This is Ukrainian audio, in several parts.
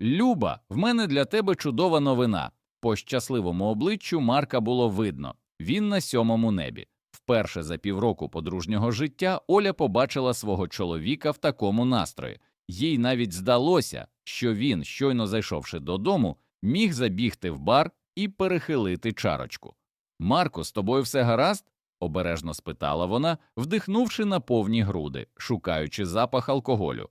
Люба, в мене для тебе чудова новина. По щасливому обличчю Марка було видно він на сьомому небі. Вперше за півроку подружнього життя Оля побачила свого чоловіка в такому настрої. Їй навіть здалося, що він, щойно зайшовши додому, міг забігти в бар і перехилити чарочку. Марко, з тобою все гаразд? обережно спитала вона, вдихнувши на повні груди, шукаючи запах алкоголю.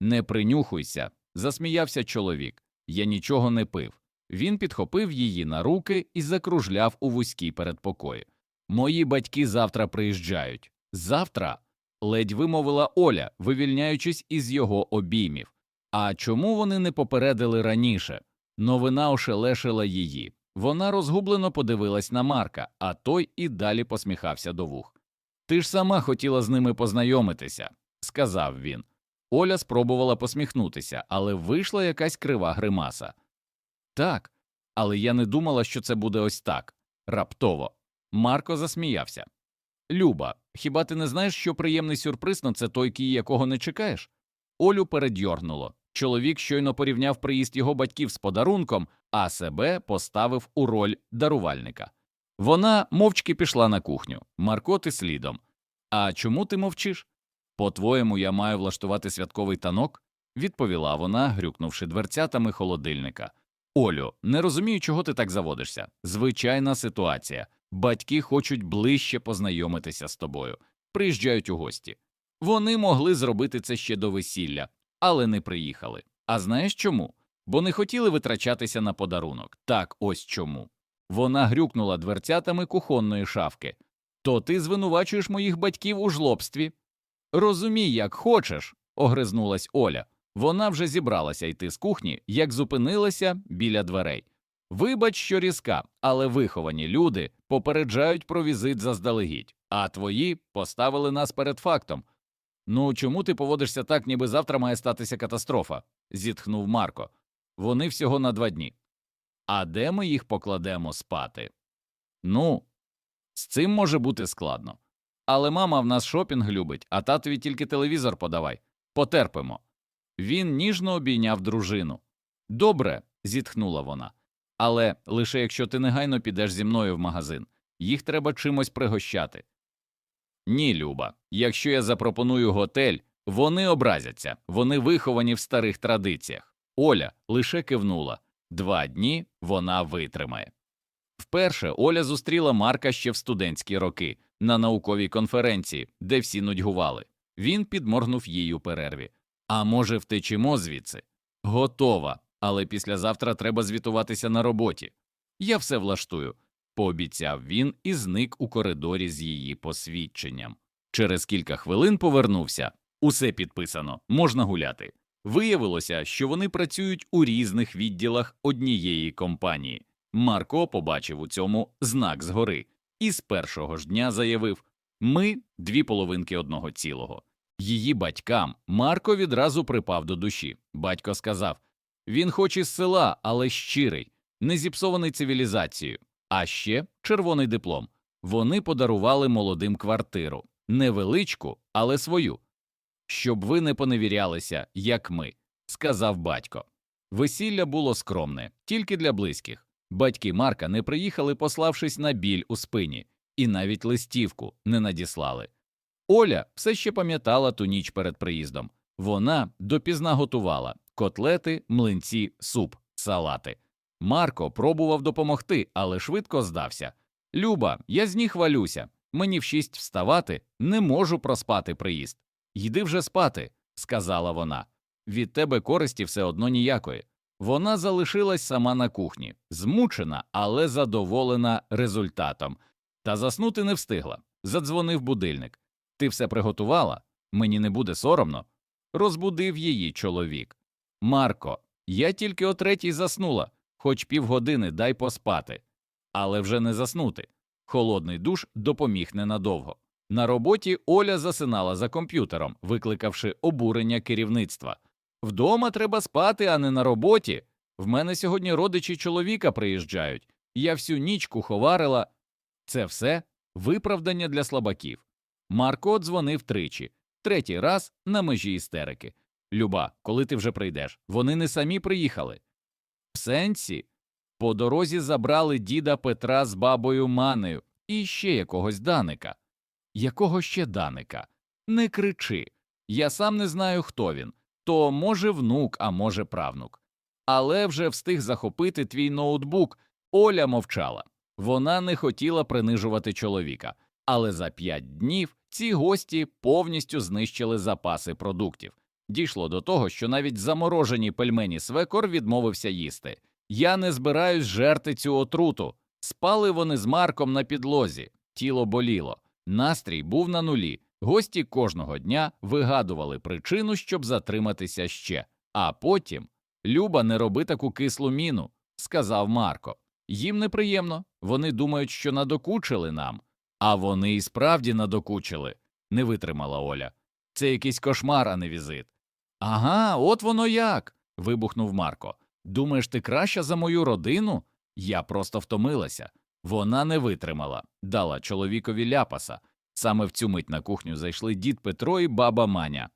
Не принюхуйся, засміявся чоловік. Я нічого не пив. Він підхопив її на руки і закружляв у вузькій передпокої. Мої батьки завтра приїжджають. Завтра. ледь вимовила Оля, вивільняючись із його обіймів. А чому вони не попередили раніше? Новина ошелешила її. Вона розгублено подивилась на Марка, а той і далі посміхався до вух. Ти ж сама хотіла з ними познайомитися, сказав він. Оля спробувала посміхнутися, але вийшла якась крива гримаса. Так, але я не думала, що це буде ось так. Раптово. Марко засміявся. Люба, хіба ти не знаєш, що приємний сюрприз на це той кій, якого не чекаєш? Олю передьорнуло. Чоловік щойно порівняв приїзд його батьків з подарунком, а себе поставив у роль дарувальника. Вона мовчки пішла на кухню, Марко ти слідом. А чому ти мовчиш? По-твоєму, я маю влаштувати святковий танок? відповіла вона, грюкнувши дверцятами холодильника. Олю, не розумію, чого ти так заводишся. Звичайна ситуація. Батьки хочуть ближче познайомитися з тобою, приїжджають у гості. Вони могли зробити це ще до весілля, але не приїхали. А знаєш чому? Бо не хотіли витрачатися на подарунок. Так ось чому. Вона грюкнула дверцятами кухонної шафки. То ти звинувачуєш моїх батьків у жлобстві? Розумій, як хочеш, огризнулась Оля. Вона вже зібралася йти з кухні, як зупинилася біля дверей. Вибач, що різка, але виховані люди попереджають про візит заздалегідь, а твої поставили нас перед фактом. Ну чому ти поводишся так, ніби завтра має статися катастрофа? зітхнув Марко. Вони всього на два дні. А де ми їх покладемо спати? Ну, з цим може бути складно. Але мама в нас шопінг любить, а татові тільки телевізор подавай. Потерпимо. Він ніжно обійняв дружину. Добре, зітхнула вона. Але лише якщо ти негайно підеш зі мною в магазин, їх треба чимось пригощати. Ні, Люба, якщо я запропоную готель, вони образяться, вони виховані в старих традиціях. Оля лише кивнула два дні вона витримає. Вперше Оля зустріла Марка ще в студентські роки на науковій конференції, де всі нудьгували. Він підморгнув їй у перерві. А може, втечемо звідси? Готова, але післязавтра треба звітуватися на роботі. Я все влаштую, пообіцяв він і зник у коридорі з її посвідченням. Через кілька хвилин повернувся. Усе підписано, можна гуляти. Виявилося, що вони працюють у різних відділах однієї компанії. Марко побачив у цьому знак згори і з першого ж дня заявив ми дві половинки одного цілого. Її батькам Марко відразу припав до душі. Батько сказав він хоч із села, але щирий, не зіпсований цивілізацією, а ще червоний диплом. Вони подарували молодим квартиру, невеличку, але свою. Щоб ви не поневірялися, як ми, сказав батько. Весілля було скромне, тільки для близьких. Батьки Марка не приїхали, пославшись на біль у спині, і навіть листівку не надіслали. Оля все ще пам'ятала ту ніч перед приїздом. Вона допізна готувала котлети, млинці, суп, салати. Марко пробував допомогти, але швидко здався. Люба, я з ніг валюся. Мені в шість вставати, не можу проспати приїзд. Йди вже спати, сказала вона. Від тебе користі все одно ніякої. Вона залишилась сама на кухні, змучена, але задоволена результатом. Та заснути не встигла. Задзвонив будильник. Ти все приготувала? Мені не буде соромно. Розбудив її чоловік. Марко, я тільки о третій заснула, хоч півгодини дай поспати. Але вже не заснути. Холодний душ допоміг ненадовго. На роботі Оля засинала за комп'ютером, викликавши обурення керівництва. Вдома треба спати, а не на роботі. В мене сьогодні родичі чоловіка приїжджають. Я всю ніч куховарила. Це все виправдання для слабаків. Марко дзвонив тричі, третій раз на межі істерики. Люба, коли ти вже прийдеш? Вони не самі приїхали. В сенсі, по дорозі забрали діда Петра з бабою Манею і ще якогось даника. Якого ще даника? Не кричи. Я сам не знаю, хто він. То може внук, а може правнук. Але вже встиг захопити твій ноутбук. Оля мовчала. Вона не хотіла принижувати чоловіка, але за п'ять днів ці гості повністю знищили запаси продуктів. Дійшло до того, що навіть заморожені пельмені свекор відмовився їсти. Я не збираюсь жерти цю отруту. Спали вони з Марком на підлозі, тіло боліло, настрій був на нулі. Гості кожного дня вигадували причину, щоб затриматися ще. А потім Люба, не роби таку кислу міну, сказав Марко. Їм неприємно, вони думають, що надокучили нам. А вони і справді надокучили, не витримала Оля. Це якийсь кошмар, а не візит. Ага, от воно як. вибухнув Марко. Думаєш, ти краща за мою родину? Я просто втомилася. Вона не витримала, дала чоловікові ляпаса. Саме в цю мить на кухню зайшли дід Петро і баба Маня.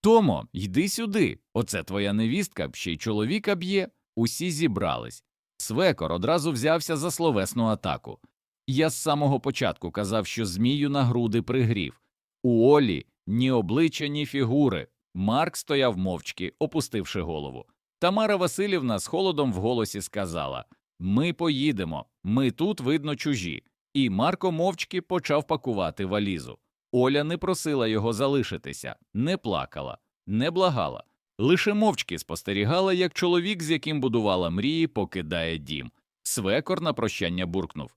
Томо, йди сюди. Оце твоя невістка, ще й чоловіка б'є. Усі зібрались. Свекор одразу взявся за словесну атаку. Я з самого початку казав, що змію на груди пригрів. У Олі ні обличчя, ні фігури. Марк стояв мовчки, опустивши голову. Тамара Васильівна з холодом в голосі сказала Ми поїдемо, ми тут, видно, чужі. І Марко мовчки почав пакувати валізу. Оля не просила його залишитися, не плакала, не благала, лише мовчки спостерігала, як чоловік, з яким будувала мрії, покидає дім. Свекор на прощання буркнув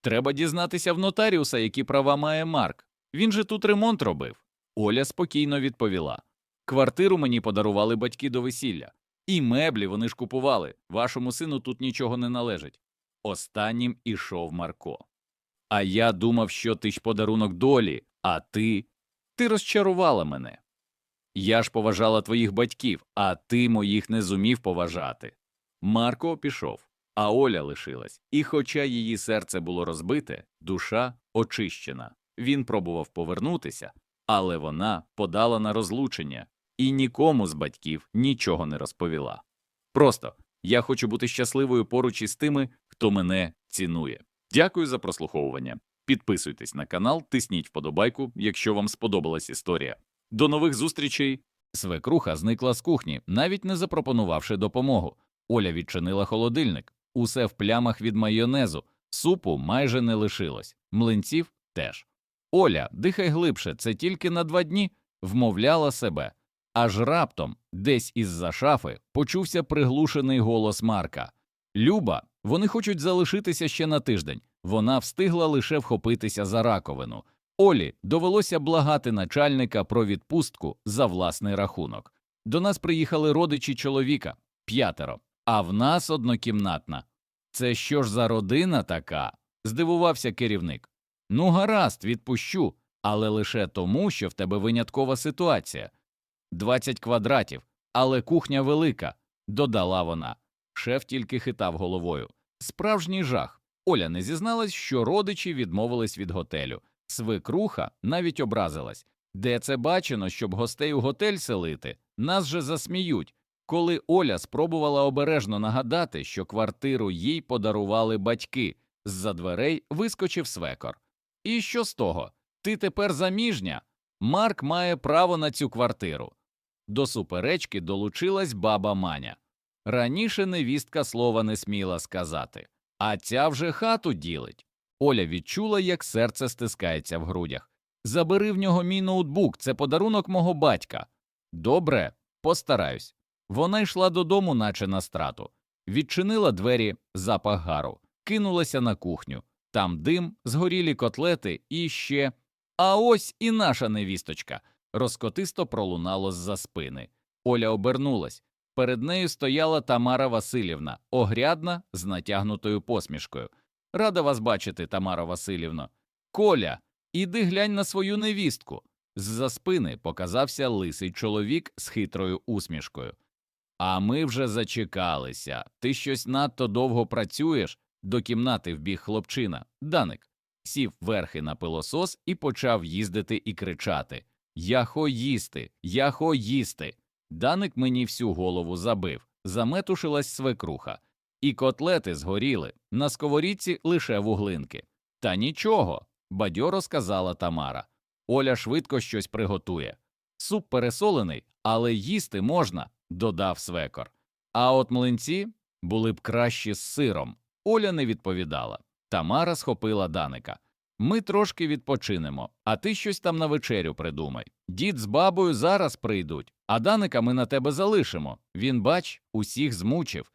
Треба дізнатися в нотаріуса, які права має Марк. Він же тут ремонт робив. Оля спокійно відповіла Квартиру мені подарували батьки до весілля. І меблі вони ж купували. Вашому сину тут нічого не належить. Останнім ішов Марко. А я думав, що ти ж подарунок долі, а ти. Ти розчарувала мене. Я ж поважала твоїх батьків, а ти моїх не зумів поважати. Марко пішов, а Оля лишилась, і, хоча її серце було розбите, душа очищена. Він пробував повернутися, але вона подала на розлучення і нікому з батьків нічого не розповіла. Просто я хочу бути щасливою поруч із тими, хто мене цінує. Дякую за прослуховування. Підписуйтесь на канал, тисніть вподобайку, якщо вам сподобалась історія. До нових зустрічей. Свекруха зникла з кухні, навіть не запропонувавши допомогу. Оля відчинила холодильник, усе в плямах від майонезу, супу майже не лишилось, млинців теж. Оля, дихай глибше, це тільки на два дні, вмовляла себе. Аж раптом, десь із-за шафи, почувся приглушений голос Марка. Люба, вони хочуть залишитися ще на тиждень. Вона встигла лише вхопитися за раковину. Олі довелося благати начальника про відпустку за власний рахунок. До нас приїхали родичі чоловіка п'ятеро, а в нас однокімнатна. Це що ж за родина така? здивувався керівник. Ну, гаразд, відпущу, але лише тому, що в тебе виняткова ситуація. Двадцять квадратів, але кухня велика, додала вона. Шеф тільки хитав головою. Справжній жах. Оля не зізналась, що родичі відмовились від готелю. Свекруха навіть образилась. Де це бачено, щоб гостей у готель селити? Нас же засміють. Коли Оля спробувала обережно нагадати, що квартиру їй подарували батьки, з-за дверей вискочив свекор. І що з того? Ти тепер заміжня? Марк має право на цю квартиру. До суперечки долучилась баба Маня. Раніше невістка слова не сміла сказати, а ця вже хату ділить. Оля відчула, як серце стискається в грудях. Забери в нього мій ноутбук, це подарунок мого батька. Добре, постараюсь. Вона йшла додому, наче на страту, відчинила двері, запах гару, кинулася на кухню. Там дим, згорілі котлети і ще. А ось і наша невісточка. Розкотисто пролунало з-за спини. Оля обернулась. Перед нею стояла Тамара Васильівна, огрядна, з натягнутою посмішкою. Рада вас бачити, Тамара Васильівно. Коля, іди глянь на свою невістку. З-за спини показався лисий чоловік з хитрою усмішкою. А ми вже зачекалися. Ти щось надто довго працюєш. До кімнати вбіг хлопчина. Даник сів верхи на пилосос і почав їздити і кричати Я хо їсти, я хо їсти. Даник мені всю голову забив, заметушилась свекруха. І котлети згоріли, на сковорідці лише вуглинки. Та нічого, бадьоро сказала Тамара. Оля швидко щось приготує. Суп пересолений, але їсти можна, додав свекор. А от млинці були б кращі з сиром. Оля не відповідала. Тамара схопила Даника. Ми трошки відпочинемо, а ти щось там на вечерю придумай. Дід з бабою зараз прийдуть, а Даника ми на тебе залишимо. Він, бач, усіх змучив.